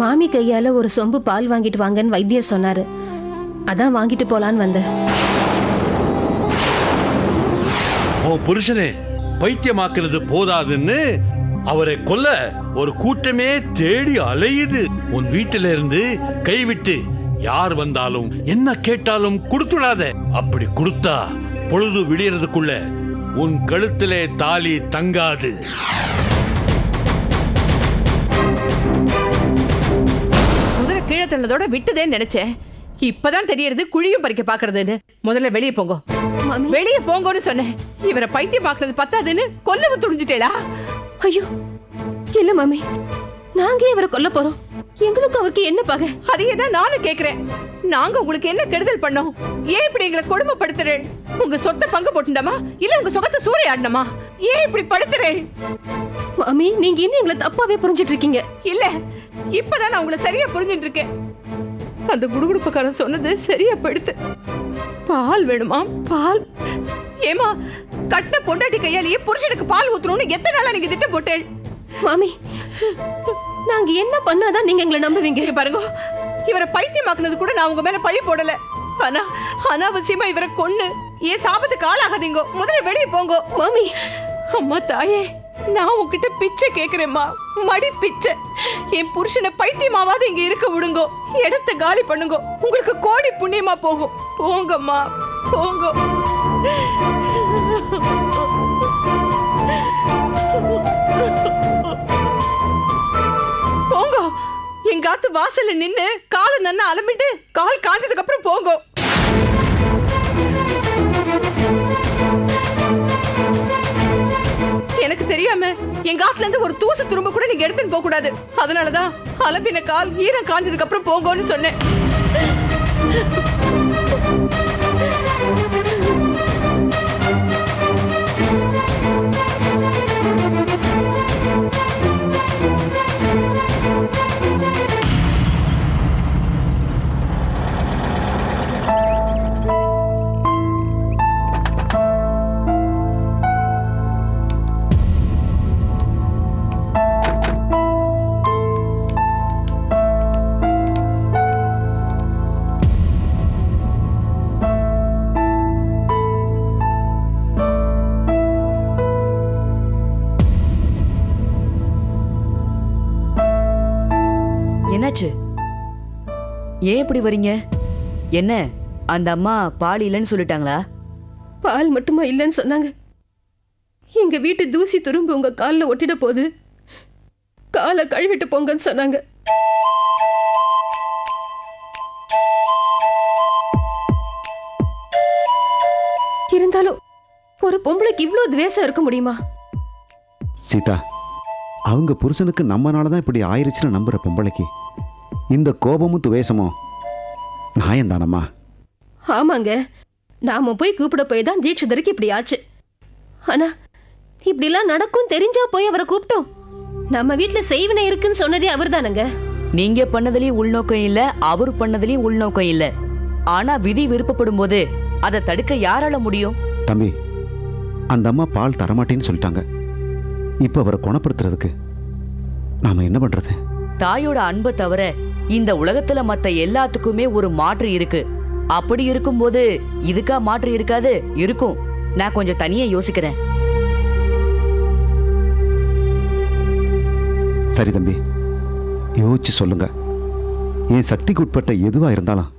மாமி கையால ஒரு சொம்பு பால் வாங்கிட்டு வாங்கன்னு வைத்தியர் சொன்னாரு. அதான் வாங்கிட்டு போலான்னு வந்தேன். உன் புருஷனே பைத்தியமாக்குறது போதாதுன்னு அவரை கொல்ல ஒரு கூட்டமே தேடி அலையுது. உன் வீட்டில இருந்து கைவிட்டு யார் வந்தாலும் என்ன கேட்டாலும் கொடுத்துடாத. அப்படி கொடுத்தா பொழுது விடியறதுக்குள்ள உன் கழுத்திலே தாலி தங்காது. தள்ளதோட விட்டுதேன்னு நினைச்சேன். இப்பதான் தெரியறது குழியும் பறிக்க பாக்குறதுன்னு. முதல்ல வெளியே போங்க. வெளியே போங்கன்னு சொன்னேன். இவரை பைத்தியமாக்குறது பத்தாதுன்னு கொல்லவும் துணிஞ்சிட்டேளா? ஐயோ இல்ல மாமி? நாங்க இவரை கொல்ல போறோம். எங்களுக்கு அவருக்கு என்ன பகை? அதையே தான் நானும் கேக்குறேன். நாங்க உங்களுக்கு என்ன கெடுதல் பண்ணோம்? ஏன் இப்படி எங்களை கொடுமைப்படுத்துறேன்? உங்க சொத்தை பங்கு போட்டுண்டமா? இல்ல உங்க சுகத்தை சூறையாடணுமா ஏன் இப்படி படுத்துறேன்? மாமி நீங்க இன்னும் எங்களை தப்பாவே புரிஞ்சிட்டு இருக்கீங்க. இல்ல இப்பதான் நான் உங்களை சரியா புரிஞ்சுட்டு இருக்கேன். அந்த குடுகுடுப்புக்காரன் சொன்னது சரியா படுத்து பால் வேணுமா? பால். ஏமா கட்ட பொண்டாட்டி கையாலேயே புருஷனுக்கு பால் ஊத்தணும்னு எத்தனை நாளா நீங்க திட்டம் போட்டேன் மாமி நாங்க என்ன பண்ணாதான் நீங்க எங்களை நம்புவீங்க? பாருங்க இவரை பைத்தியமாக்குனது கூட நான் உங்க மேல பழி போடல. ஆனா அனாவசியமா இவரை கொன்னு. ஏன் சாபத்துக்கு ஆளாகாதீங்க முதல்ல வெளியே போங்க. மாமி. அம்மா தாயே. நான் உங்ககிட்ட பிச்சை கேட்குறேம்மா மடி பிச்சை. என் புருஷனை பைத்தியமாவாது இங்க இருக்க விடுங்கோ. இடத்த காலி பண்ணுங்க. உங்களுக்கு கோடி புண்ணியமா போகும். போங்கம்மா. போங்க. போங்க. எங்காத்து வாசல்ல நின்று காலை நன்னா அலம்பிட்டு கால் காஞ்சதுக்கு அப்புறம் போங்க. எனக்கு தெரியாம எங்க ஆத்துல இருந்து ஒரு தூசு துரும்ப கூட நீங்க எடுத்துன்னு போக கூடாது. அதனாலதான் அலம்பின கால் ஈரம் காஞ்சதுக்கு அப்புறம் போங்கன்னு சொன்னேன். ஏன் இப்படி வரீங்க? என்ன அந்த அம்மா பால் இல்லைன்னு சொல்லிட்டாங்களா? பால் மட்டுமா இல்லைன்னு சொன்னாங்க. எங்க வீட்டு தூசி துரும்பு உங்க கால்ல ஒட்டிட போகுது காலை கழுவிட்டு போங்கன்னு சொன்னாங்க. இருந்தாலும் ஒரு பொம்பளைக்கு இவ்ளோ துவேஷம் இருக்க முடியுமா? சீதா அவங்க புருஷனுக்கு நம்மனால தான் இப்படி ஆயிருச்சுன்னு நம்புற பொம்பளைக்கு. இந்த கோபமும் துவேஷமும் நியாயம்தானம்மா? ஆமாங்க. நாம போய் கூப்பிட போய் தான் தீட்சிதருக்கு இப்படி ஆச்சு. ஆனா இப்படிலாம் நடக்கும் தெரிஞ்சா போய் அவரை கூப்பிட்டோம். நம்ம வீட்ல செய்வினை இருக்குன்னு சொன்னதே அவர்தானங்க. நீங்க பண்ணதுலயும் உள்நோக்கம் இல்ல அவர் பண்ணதுலயும் உள்நோக்கம் இல்ல. ஆனா விதி விருப்பப்படும் போது அதை தடுக்க யாரால முடியும்? தம்பி அந்த அம்மா பால் தரமாட்டேன்னு சொல்லிட்டாங்க. இப்போ அவரை குணப்படுத்துறதுக்கு நாம என்ன பண்றது? தாயோட அன்பை தவிர இந்த உலகத்துல மத்த எல்லாத்துக்குமே ஒரு மாற்று இருக்கு. அப்படி இருக்கும்போது இதுக்கா மாற்று இருக்காது இருக்கும். நான் கொஞ்சம் தனியா யோசிக்கிறேன். சரி தம்பி யோசிச்சு சொல்லுங்க. என் சக்திக்கு உட்பட்ட எதுவா இருந்தாலும்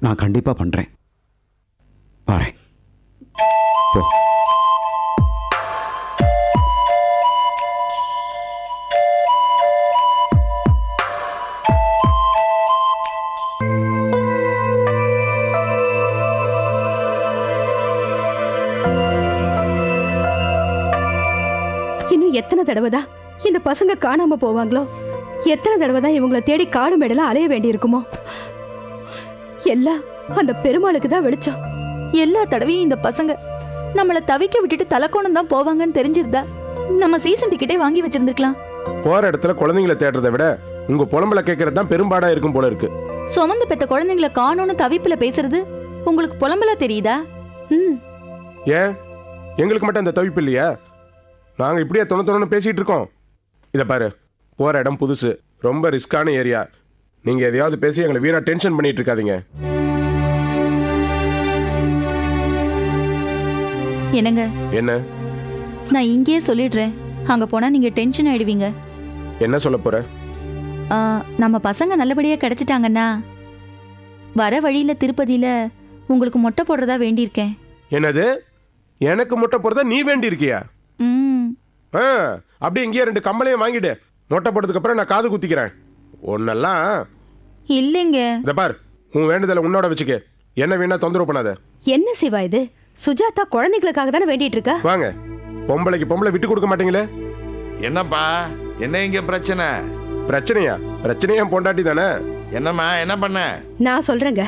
நான் கண்டிப்பா பண்றேன். வரேன் போ. எத்தனை தடவை தான் இந்த பசங்க காணாம போவாங்களோ? எத்தனை தடவை தான் இவங்கள தேடி காடு மேடலாம் அலைய வேண்டியிருக்குமோ? எல்லாம் அந்த பெருமாளுக்கு தான் வெளிச்சம். எல்லா தடவையும் இந்த பசங்க நம்மள தவிக்க விட்டுட்டு தலக்கோணம் தான் போவாங்கன்னு தெரிஞ்சிருந்தா நம்ம சீசன் டிக்கெட்டே வாங்கி வச்சிருந்துக்கலாம் போற இடத்துல குழந்தைங்கள தேடுறதை விட உங்க புலம்பல கேட்கறது தான் பெரும்பாடா இருக்கும் போல இருக்கு. சுமந்து பெத்த குழந்தைங்கள காணோன்னு தவிப்புல பேசுறது உங்களுக்கு புலம்பலா தெரியுதா? ம். ஏன்? எங்களுக்கு மட்டும் அந்த தவிப்பு இல்லையா? நாங்க இப்படியே தொண தொணன்னு பேசிட்டு இருக்கோம். இதை பாரு போற இடம் புதுசு. ரொம்ப ரிஸ்கான ஏரியா. நீங்க எதையாவது பேசி எங்களை வீணா டென்ஷன் பண்ணிட்டு இருக்காதீங்க. என்னங்க? என்ன? நான் இங்கேயே சொல்லிடுறேன். அங்க போனா நீங்க டென்ஷன் ஆயிடுவீங்க. என்ன சொல்ல போற? ஆ, நம்ம பசங்க நல்லபடியா கிடைச்சிட்டாங்கன்னா வர வழியில திருப்பதியில உங்களுக்கு மொட்டை போடுறதா வேண்டியிருக்கேன். என்னது? எனக்கு முட்டை போறதா நீ வேண்டி இருக்கியா ம் ஆ அப்படியே இங்கேயே ரெண்டு கம்பளையும் வாங்கிடு. மொட்டை போட்டதுக்கு அப்புறம் நான் காது குத்திக்கிறேன். ஒன்னெல்லாம் இல்லைங்க. இந்த பார் உன் வேண்டுதலை உன்னோட வச்சுக்க. என்ன வேணா தொந்தரவு பண்ணாத. என்ன சிவா இது? சுஜாதா குழந்தைகளுக்காக தானே வேண்டிட்டு இருக்கா? வாங்க. பொம்பளைக்கு பொம்பளை விட்டு கொடுக்க மாட்டீங்களே? என்னப்பா? என்ன இங்க பிரச்சனை? பிரச்சனையா? பிரச்சனையா பொண்டாட்டி தானே? என்னம்மா என்ன பண்ண? நான் சொல்றேங்க.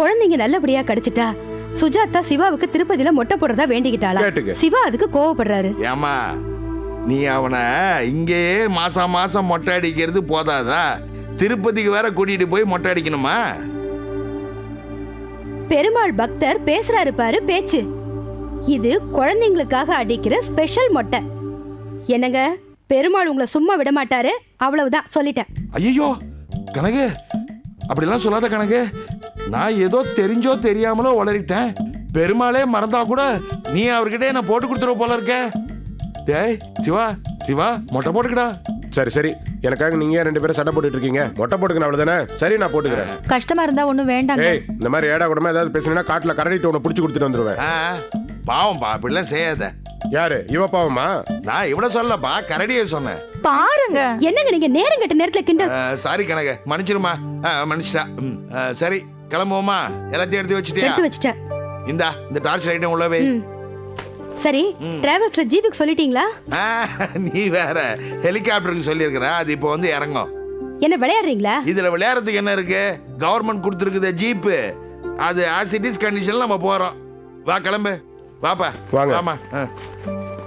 குழந்தைங்க நல்லபடியா கிடைச்சிட்டா சுஜாதா சிவாவுக்கு திருப்பதியில மொட்டை போடுறதா வேண்டிக்கிட்டாளா. சிவா அதுக்கு கோவப்படுறாரு. ஏமா நீ அவனை இங்கேயே மாசம் மாசம் மொட்டை அடிக்கிறது போதாதா? திருப்பதிக்கு வேற கூட்டிட்டு போய் மொட்டை அடிக்கணுமா? பெருமாள் பக்தர் பேசுறாரு பாரு பேச்சு. இது குழந்தைங்களுக்காக அடிக்கிற ஸ்பெஷல் மொட்டை. என்னங்க? பெருமாள் உங்களை சும்மா விட மாட்டாரு அவ்வளவுதான் சொல்லிட்டேன். ஐயோ கனகு அப்படிலாம் சொல்லாத கனகு. நான் ஏதோ தெரிஞ்சோ தெரியாமலோ உளறிட்டேன். பெருமாளே மறந்தா கூட நீ அவர்கிட்ட என்ன போட்டு கொடுத்துருவ போல இருக்க. டேய் சிவா சிவா மொட்டை போட்டுக்கடா. சரி சரி. எனக்காக நீங்க ரெண்டு பேரும் சண்டை போட்டுட்டு இருக்கீங்க? மொட்டை போட்டுக்கணும் அவ்வளவுதானே? சரி நான் போட்டுக்கிறேன். கஷ்டமா இருந்தா ஒண்ணும் வேண்டாங்க. ஏய் இந்த மாதிரி ஏடா கூடமா ஏதாவது பேசுனா காட்டுல கரடிட்டு உன்னை பிடிச்சி கொடுத்துட்டு வந்துருவேன். ஆ, பாவம்பா அப்படிலாம் செய்யாத. யாரு? இவ பாவமா? நான் இவ்வளவு சொல்லப்பா கரடியே சொன்னேன். பாருங்க என்னங்க நீங்க நேரம் கட்ட நேரத்துல கிண்டல் சாரி கனக மன்னிச்சிருமா? மன்னிச்சிட்டா. சரி கிளம்புவோமா? எல்லாத்தையும் எடுத்து வச்சுட்டியா? எடுத்து வச்சுட்டேன். இந்தா இந்த டார்ச் லைட்டும் உள்ள வை ம். சரி டிராவல்ஸ்ல ஜீபுக்கு சொல்லிட்டீங்களா? ஆ, நீ வேற. ஹெலிகாப்டருக்கு சொல்லியிருக்கிற. அது இப்போ வந்து இறங்கும். என்ன விளையாடுறீங்களா? இதுல விளையாடுறதுக்கு என்ன இருக்கு? கவர்மெண்ட் கொடுத்துருக்குது ஜீப்பு. அது ஆசிட்டிஸ் கண்டிஷன்ல நம்ம போறோம். வா கிளம்பு. வாப்பா. வாங்க. ஆமா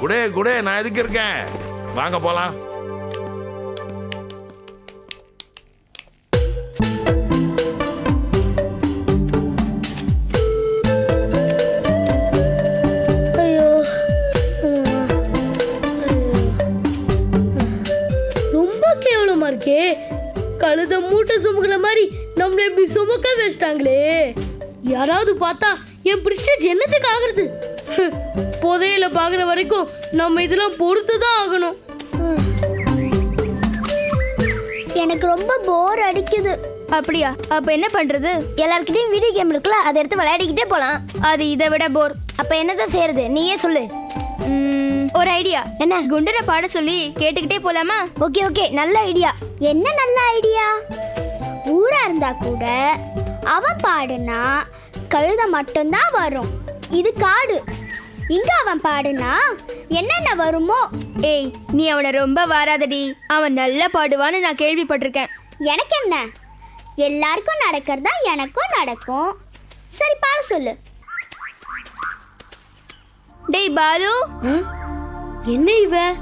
குடே குடே நான் எதுக்கு இருக்கேன்? வாங்க போலாம். கழுத மூட்டை சுமக்கிற மாதிரி நம்மள இப்படி சுமக்க வச்சிட்டாங்களே. யாராவது பார்த்தா என் பிரிஸ்டேஜ் என்னத்துக்கு ஆகுறது. புதையல பாக்குற வரைக்கும் நம்ம இதெல்லாம் பொறுத்து தான் ஆகணும். எனக்கு ரொம்ப போர் அடிக்குது. அப்படியா? அப்ப என்ன பண்றது? எல்லார்கிட்டயும் வீடியோ கேம் இருக்குல்ல அதை எடுத்து விளையாடிக்கிட்டே போலாம். அது இதை விட போர் அப்ப என்னதான் செய்யறது? நீயே சொல்லு. ஒரு ஐடியா என்ன? குண்டனை பாட சொல்லி கேட்டுக்கிட்டே போலாமா? Okay okay. நல்ல ஐடியா என்ன நல்ல ஐடியா ஊரா இருந்தா கூட அவன் பாடுனா கழுத மட்டும்தான் வரும். இது காடு. இங்க அவன் பாடுனா என்னென்ன வருமோ? ஏய் நீ அவனை ரொம்ப வாராதடி. அவன் நல்லா பாடுவான்னு நான் கேள்விப்பட்டிருக்கேன். எனக்கு என்ன? எல்லாருக்கும் நடக்கிறதா எனக்கும் நடக்கும். சரி பாட சொல்லு. டேய் பாலு. என்ன இவ?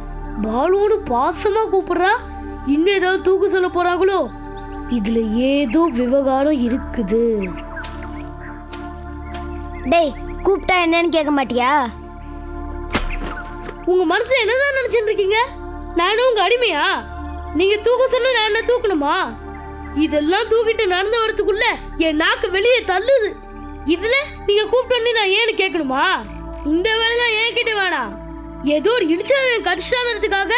பாலுவோடு பாசமா கூப்பிடுறா? இன்னும் ஏதாவது தூக்கு சொல்ல போறாங்களோ? இதுல ஏதோ விவகாரம் இருக்குது. டேய் கூப்பிட்டா என்னன்னு கேட்க மாட்டியா? உங்க மனசுல என்னதான் நினைச்சிட்டு இருக்கீங்க? நானும் உங்க அடிமையா? நீங்க தூக்க சொன்னா நான் என்ன தூக்கணுமா? இதெல்லாம் தூக்கிட்டு நடந்து வரதுக்குள்ள என் நாக்கு வெளியே தள்ளுது. இதுல நீங்க கூப்பிட்டு நான் ஏன்னு கேட்கணுமா? இந்த வேலைலாம் ஏன் கிட்ட வேணாம்? ஏதோ ஒரு இழிச்சவன் கடிச்சானதுக்காக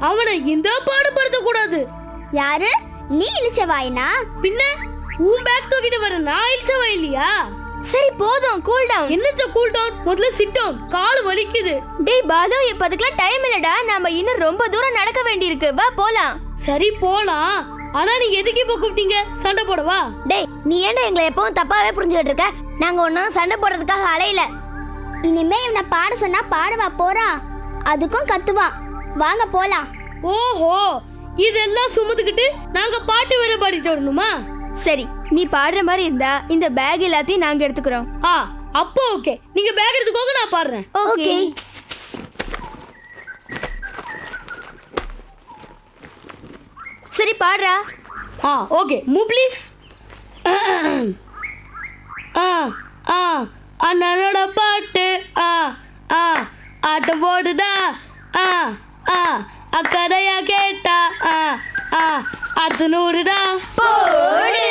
அவனை இந்த பாடுபடுத்த கூடாது. யாரு? நீ இழிச்ச வாயினா? பின்ன உன் பேக் தூக்கிட்டு வர நான் இழிச்சவன் இல்லையா? சரி போதும் கூல் டவுன் என்னத்த கூல் டவுன் முதல்ல சிட் டவுன் கால் வலிக்குது. டேய் பாலு இப்ப அதுக்கெல்லாம் டைம் இல்லடா. நாம இன்னும் ரொம்ப தூரம் நடக்க வேண்டியிருக்கு. வா போலாம். சரி போலாம். ஆனா நீங்க எதுக்கு இப்ப கூப்பிட்டீங்க? சண்டை போடவா? டேய் நீ ஏன்டா எங்களை எப்பவும் தப்பாவே புரிஞ்சுக்கிட்டு இருக்க? நாங்க ஒன்றும் சண்டை போடுறதுக்காக அலையில. இனிமே இவனை பாட சொன்னா பாடவா போறான் அதுக்கும் கத்துவான் வாங்க போலாம். ஓஹோ இதெல்லாம் சுமந்துக்கிட்டு நாங்க பாட்டு வேற பாடிட்டு வரணுமா? சரி நீ பாடுற மாதிரி இருந்தா இந்த பேக் எல்லாத்தையும் நாங்க எடுத்துக்கிறோம். ஆ அப்போ ஓகே. நீங்க பேக் எடுத்துக்கோங்க நான் பாடுறேன். ஓகே. சரி பாடுறா. ஆ ஓகே. மூ ப்ளீஸ் ஆ ஆ. அண்ணனோட பாட்டு. ஆ ஆ ஆட்டம் போடுதா? ஆ ஆ அக்கறையா கேட்டா? ஆ ஆ அடுத்து நூறுதா? போடு.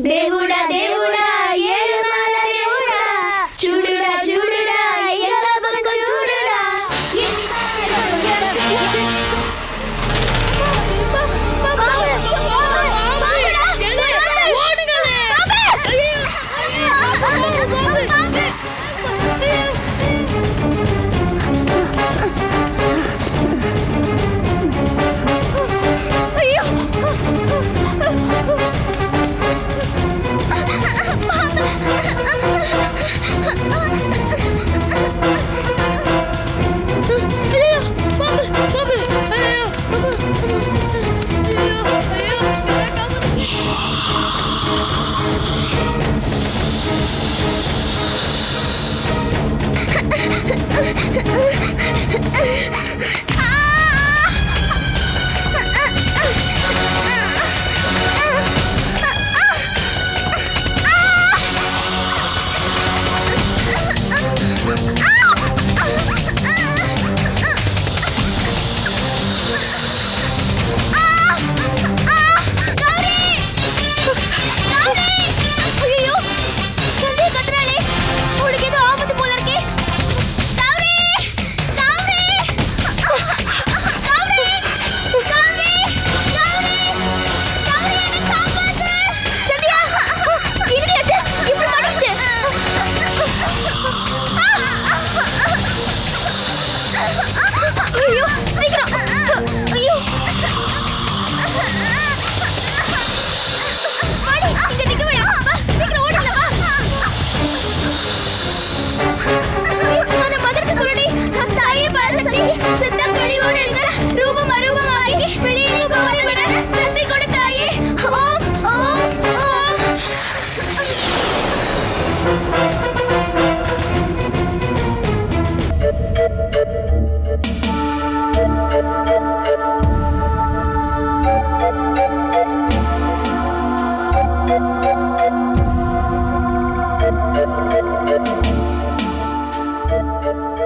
దేవుడా దేవుడా.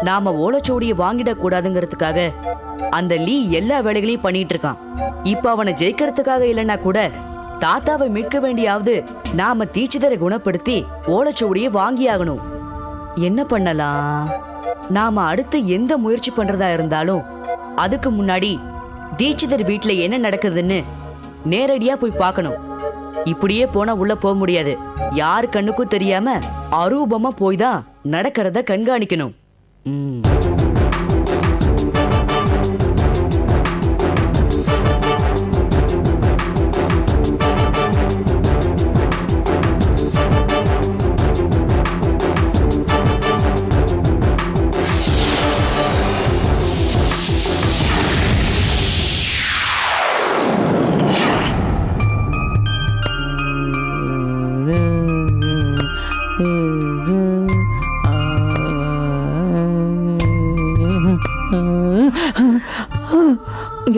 நாம ஓலைச்சுவடியை வாங்கிடக் கூடாதுங்கிறதுக்காக அந்த லீ எல்லா வேலைகளையும் பண்ணிட்டு இருக்கான். இப்ப அவனை ஜெயிக்கிறதுக்காக இல்லைன்னா கூட தாத்தாவை மீட்க வேண்டியாவது நாம தீட்சிதரை குணப்படுத்தி ஓலைச்சுவடியை வாங்கியாகணும். என்ன பண்ணலாம்? நாம அடுத்து எந்த முயற்சி பண்றதா இருந்தாலும் அதுக்கு முன்னாடி தீட்சிதர் வீட்டில் என்ன நடக்குதுன்னு நேரடியாக போய் பார்க்கணும். இப்படியே போனால் உள்ளே போக முடியாது. யார் கண்ணுக்கும் தெரியாமல் அரூபமாக போய் தான் நடக்கிறத கண்காணிக்கணும். ம்.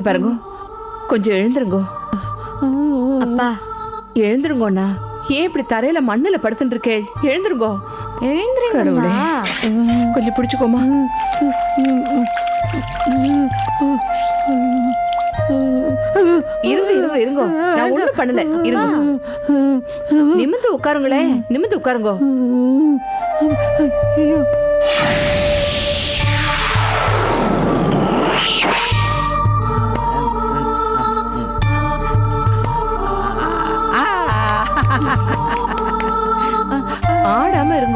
பாருங்க. கொஞ்சம் எழுந்துருங்கோ. அப்பா எழுந்துருங்கோண்ணா. ஏன் இப்படி தரையில மண்ணுல படுத்துட்டு இருக்கேள் எழுந்துருங்கோ கடவுளே. கொஞ்சம் பிடிச்சுக்கோமா. இருங்க இருங்க இருங்கோ. நான் ஒண்ணும் பண்ணல. இருங்க. நிமிந்து உட்காருங்களே நிமிந்து உட்காருங்கோ.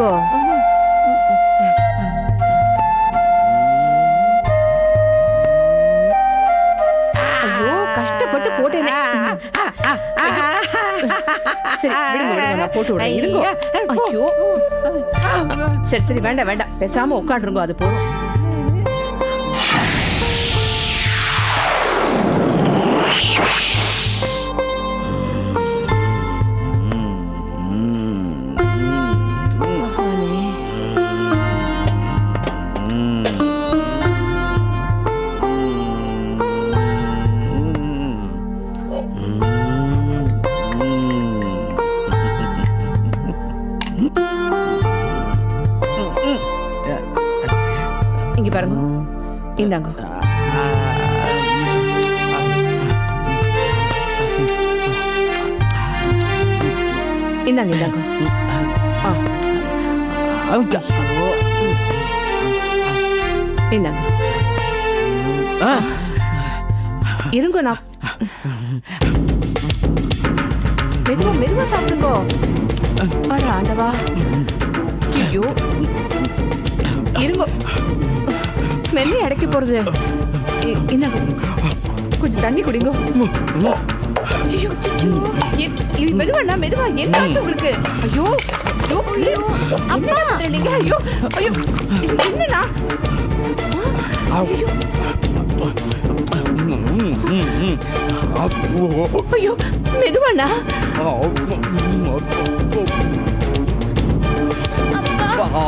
இருங்கோ ஐயோ கஷ்டப்பட்டு போட்டேனே சரி விடுங்க விடுங்க நான் போட்டு விடுறேன் இருங்கோ ஐயோ சரி சரி வேண்டாம் வேண்டாம் பேசாம உட்காந்துருங்கோ அது போதும் இங்க பாருங்க. இந்தாங்க. இந்தாங்க இந்தாங்க. இந்தாங்க. இருங்கண்ணா. மெதுவா மெதுவா சாப்பிடுங்கோ. அட ஆண்டவா. ஐயோ. இருங்க. மெல்ல அடைக்க போறது. இ- கொஞ்சம் தண்ணி குடிங்கோ. ஐயோ, மெதுவாண்ணா மெதுவா என்ன ஆச்சு உங்களுக்கு? ஐயோ ஐயோ கீழே. என்னடா ஐயோ ஐயோ. என்னண்ணா? ஐயோ. ஐயோ மெதுவாண்ணா அப்பா